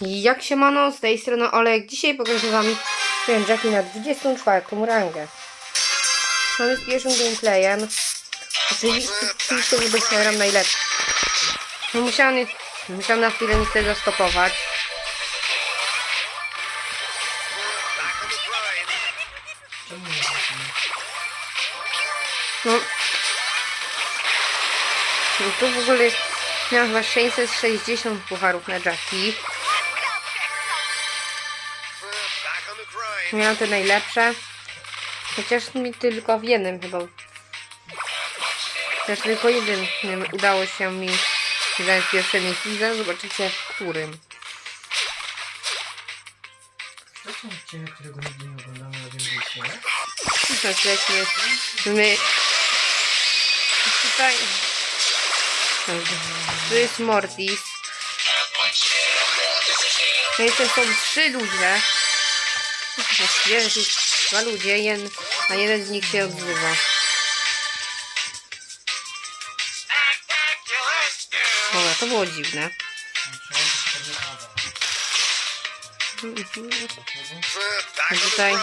Jak się mano, z tej strony Olek. Dzisiaj pokażę wam Jacki na 24 rangę. Mamy z pierwszym gameplayem. Oczywiście, oczywiście wybieram najlepszy. No musiałam, nie- musiałam na chwilę niestety zastopować. No. no tu w ogóle miałam chyba 660 pucharów na Jacki. Miałam te najlepsze. Chociaż mi tylko w jednym chyba. Też tylko jeden nie, udało się mi zająć pierwsze miejsce. Zaraz zobaczycie w którym. To są odcinek, którego nigdy nie oglądamy na Wielbicie. Teraz lećmy. My... Tutaj... Tu jest Mortis. No i to są trzy ludzie. Właściwie jest dwa ludzie, jeden, a jeden z nich się odzywa. Dobra, to było dziwne. Back on the Tutaj.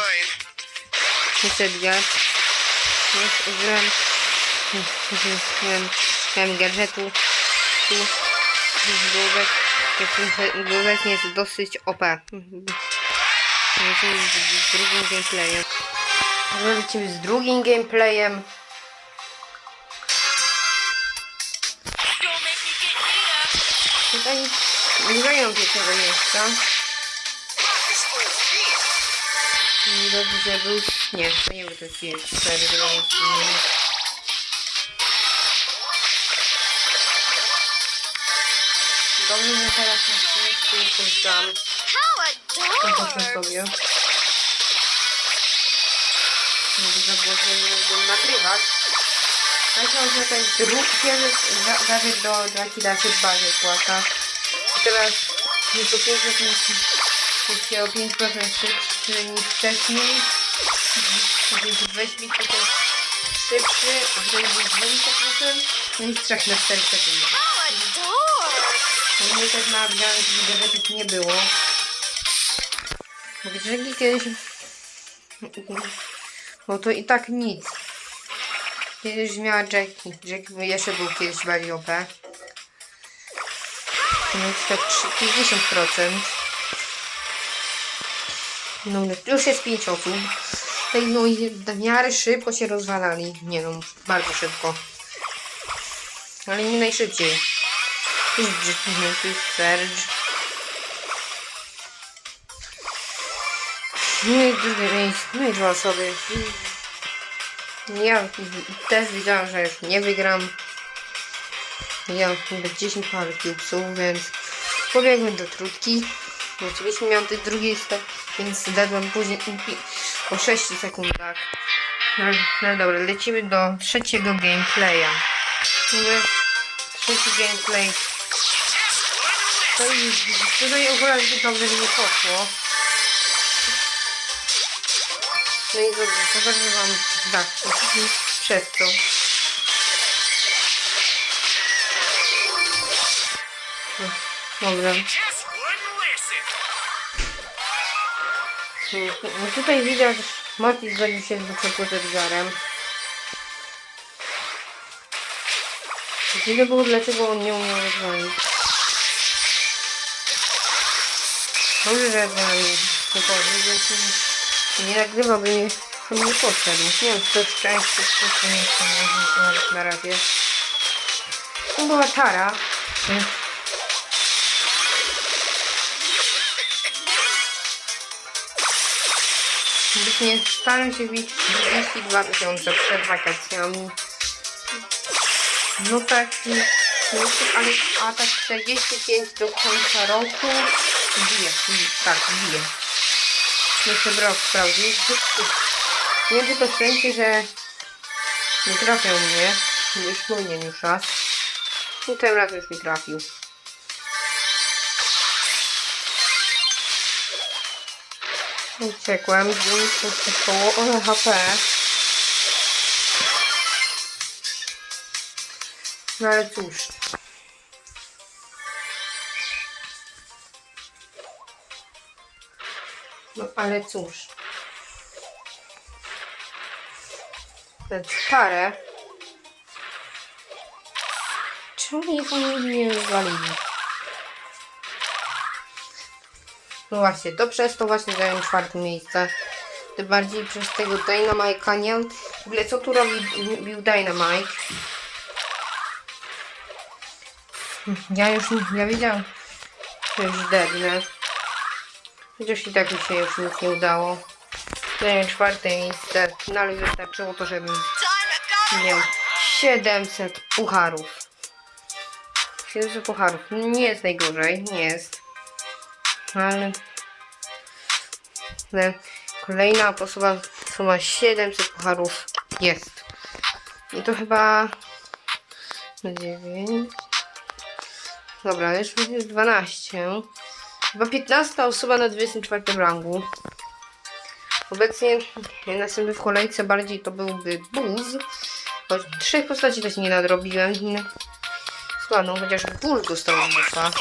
Jest Edgar. Jest, użyłem... Użyłem... Miałem gadżetu. Tu. Główek. Główek jest dosyć OP. Lecimy z, drugim gameplayem. Lecimy z drugim gameplayem. Tutaj nie zająłem pierwszego miejsca. Dobrze, był... Nie, to nie był ten film. Dobrze, że teraz na szczęście jestem sam. Adorable! sobie. Może za było, że nie mógłbym nagrywać. To że ten drugi pierwszy zabieg do Jackie da się bazie płata. I teraz jest o 5% jest się o 5% szybszy niż wcześniej. Więc weź mi tutaj szybszy, a wtedy był 20%. No i strzech na 4 sekundy. U mnie też na gadżetów gadżetów nie było. Gadżetki kiedyś... Bo to i tak nic. Kiedyś miała Jackie. Jackie jeszcze był kiedyś bardziej OP. No tak trzy- 50%. No już jest 5 osób. Tej no i w miarę szybko się rozwalali. Nie no, bardzo szybko. Ale nie najszybciej. Tu tu jest Serge. No drugie miejsce, no dwa osoby. Ja też widziałam, że już nie wygram. Ja chyba 10 parę cubesów, więc pobiegłem do trutki. No, Oczywiście miałam tej drugiej step, więc dadłem później po 6 sekundach. No, no dobra, lecimy do trzeciego gameplaya. Trzeci gameplay to już tutaj zbyt dobrze nie poszło. No i dobrze, pokażę wam zawsze. Przez to. No, Dobra. No tutaj widać, Morty zgodził się z Edgarem. Dziwne było, dlaczego on nie umiał rozwalić. Dobrze, że Edgar mi nie powie, więc nie- on nie poszedł. Nie wiem, to jest część, to jest nie chcę na, razie. To była Tara. Nie staram się bić 32 tysiące przed wakacjami. No tak, ale a tak 45 do końca roku bije tak, bije. Muszę brok sprawdzić. Nie wiem, czy to szczęście, że nie trafią mnie. Już powinien już raz. I ten raz już mi trafił. Uciekłem, to około HP. No ale cóż. No ale cóż. Te parę. Czemu ich oni nie zwalili? No właśnie, to przez to właśnie zająłem czwarte miejsce. Tym bardziej przez tego Dynamite'a nie W ogóle co tu robi bił Dynamite? Ja już, ja wiedziałam, że już dednę. Chociaż i tak mi się już nic nie udało. Zająłem czwarte miejsce, no ale wystarczyło to, żebym miał 700 pucharów. 700 pucharów. Nie jest najgorzej, nie jest. Ale, ale kolejna osoba, co ma 700 pucharów, jest. I to chyba 9. Dobra, już jest 12. Chyba 15 osoba na 24 rangu. Obecnie następny w kolejce bardziej to byłby Buzz. Choć trzech postaci też nie nadrobiłem. Słano, chociaż Bull dostał buffa.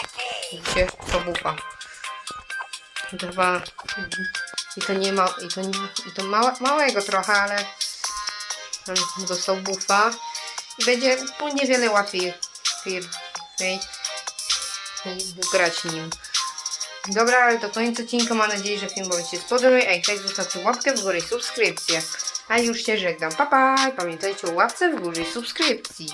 Widzicie, to buffa. I to chyba... I to nie ma... I to, nie, i to małego trochę, ale... Dostał buffa. I będzie niewiele łatwiej, łatwiej grać nim. Dobra, ale to koniec odcinka. Mam nadzieję, że film Wam się spodobał. Ej, tak zostawcie łapkę w górę i subskrypcję. A już się żegnam. Pa, pa! Pamiętajcie o łapce w górze i subskrypcji.